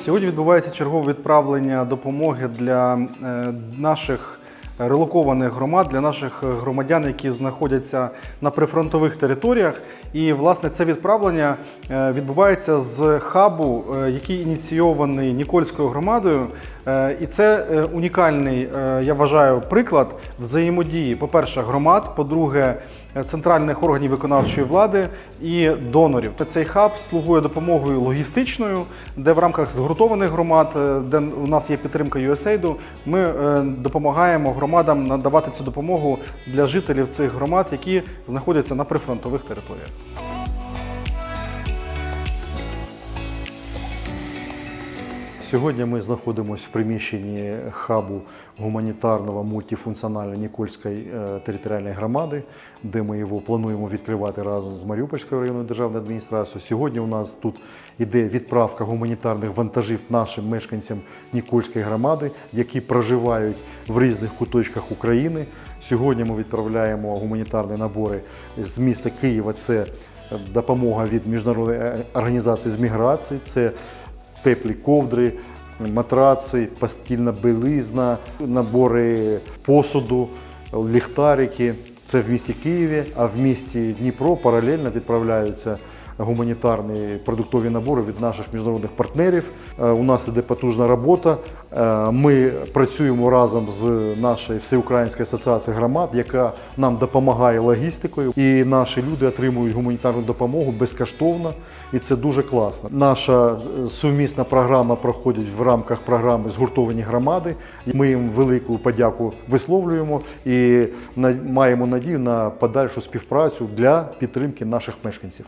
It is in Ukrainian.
Сьогодні відбувається чергове відправлення допомоги для е, наших релокованих громад, для наших громадян, які знаходяться на прифронтових територіях. І власне це відправлення е, відбувається з хабу, е, який ініційований Нікольською громадою. І це унікальний, я вважаю, приклад взаємодії, по-перше, громад, по-друге, центральних органів виконавчої влади і донорів. Цей хаб слугує допомогою логістичною, де в рамках згуртованих громад, е, де у нас є підтримка USAID, ми е, допомагаємо громадам надавати цю допомогу для жителів цих громад, які знаходяться на прифронтових територіях. Сьогодні ми знаходимося в приміщенні хабу гуманітарного мультифункціональної Нікольської е, територіальної громади, де ми його плануємо відкривати разом з Маріупольською районною державною адміністрацією. Сьогодні у нас тут іде відправка гуманітарних вантажів нашим мешканцям Нікольської громади, які проживають в різних куточках України. Сьогодні ми відправляємо гуманітарні набори з міста Києва. Це допомога від міжнародної е, організації з міграції. Це теплі ковдри, матраци, постільна білизна, набори посуду, ліхтарики. Це в місті Києві, а в місті Дніпро паралельно відправляються гуманітарні продуктові набори від наших міжнародних партнерів. Е, У нас іде потужна робота. Е, Ми працюємо разом з нашою всеукраїнською асоціацією громад, яка нам допомагає логістикою, і наші люди отримують гуманітарну допомогу безкоштовно, і це дуже класно. Наша сумісна програма проходить в рамках програми Згуртовані громади. Ми їм велику подяку висловлюємо і маємо надію на подальшу співпрацю для підтримки наших мешканців.